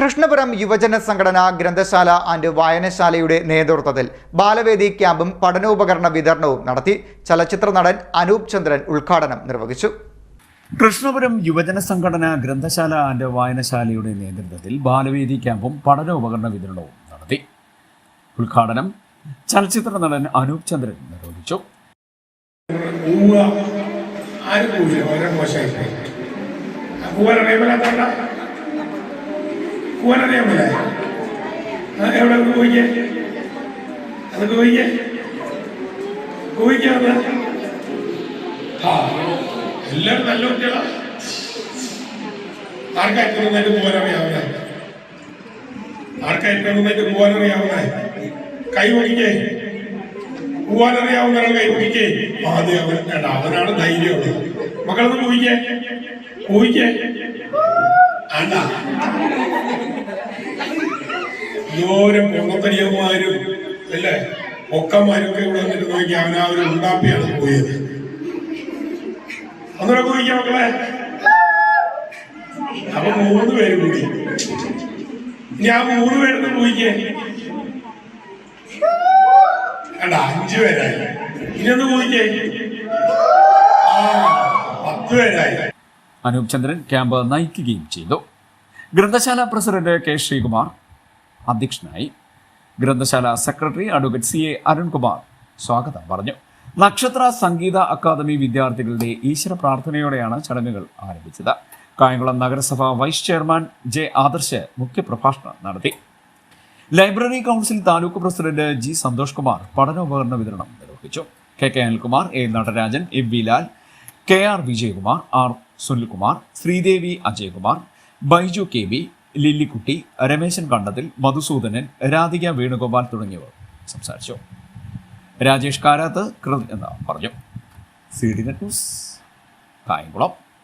കൃഷ്ണപുരം യുവജന സംഘടന ഗ്രന്ഥശാല ആൻഡ് വായനശാലയുടെ നേതൃത്വത്തിൽ ബാലവേദി ക്യാമ്പും പഠനോപകരണ വിതരണവും നടത്തി ചലച്ചിത്ര നടൻ അനൂപ് ചന്ദ്രൻ ഉദ്ഘാടനം നിർവഹിച്ചു. കൃഷ്ണപുരം യുവജന സംഘടന ഗ്രന്ഥശാല ആൻഡ് വായനശാലയുടെ നേതൃത്വത്തിൽ ബാലവേദി ക്യാമ്പും പഠനോപകരണ വിതരണവും നടത്തി. ഉദ്ഘാടനം ചലച്ചിത്ര നടൻ അനൂപ് ചന്ദ്രൻ നിർവഹിച്ചു. ആരും അറിയാമല്ല എവിടെ പോയിക്കേ? അതൊക്കെ പോയിക്കേ? പോയിക്കാതെ ആ എല്ലാവരും നല്ല കുട്ടികളാ. ആർക്കായിട്ട് നന്നായിട്ട് അറിയാവുന്ന? ആർക്കായിട്ട് നന്നായിട്ട് അറിയാവുന്ന? കൈ ഒടിക്കേ പോവാനറിയാവുന്ന ഒരാൾ കൈ ഒടിക്കേ ആദ്യം അവൻ അവനാണ് ധൈര്യമുള്ളത്. മക്കളൊന്ന് പോയിക്കേ? പോയിക്കേ? ആണ്ട ദൂരം പൊങ്ങത്തടിയന്മാരും അല്ലേ? ഒക്കന്മാരൊക്കെ ഇവിടെ വന്നിട്ട് നോക്കി അവൻ ആ ഒരു ഉണ്ടാപ്പിയാണ് പോയത്. അന്നേരം പോയിക്കാം മക്കളെ. അപ്പൊ മൂന്ന് പേര് കൂടി. ഞാൻ മൂന്ന് പേരൊന്ന് പോയിക്കേ. കണ്ട അഞ്ചു പേരായി. ഇനി ഒന്ന് പോയിക്കേ. ആ പത്ത് പേരായി. അനൂപ് ചന്ദ്രൻ ക്യാമ്പ് നയിക്കുകയും ചെയ്തു. ഗ്രന്ഥശാല പ്രസിഡന്റ് കെ ശ്രീകുമാർ അധ്യക്ഷനായി. ഗ്രന്ഥശാല secretary advocate C A Arunkumar സ്വാഗതം പറഞ്ഞു. നക്ഷത്ര സംഗീത അക്കാദമി വിദ്യാർത്ഥികളുടെ ഈശ്വര പ്രാർത്ഥനയോടെയാണ് ചടങ്ങുകൾ ആരംഭിച്ചത്. കായംകുളം നഗരസഭ വൈസ് ചെയർമാൻ ജെ ആദർശ് മുഖ്യപ്രഭാഷണം നടത്തി. Library council taluk president G Santhosh Kumar പഠനോപകരണ വിതരണം നിർവഹിച്ചു. K K Anilkumar A Natarajan M V Lal K R Vijayakumar R Sunilkumar Sreedevi Ajayakumar Baiju K B Lillikutty Rameshan Kandathil Madhusoodanan Radhika Venugopal തുടങ്ങിയവർ സംസാരിച്ചു. രാജേഷ് കാരാത്ത് എന്ന് പറഞ്ഞു. C D net news Kayamkulam.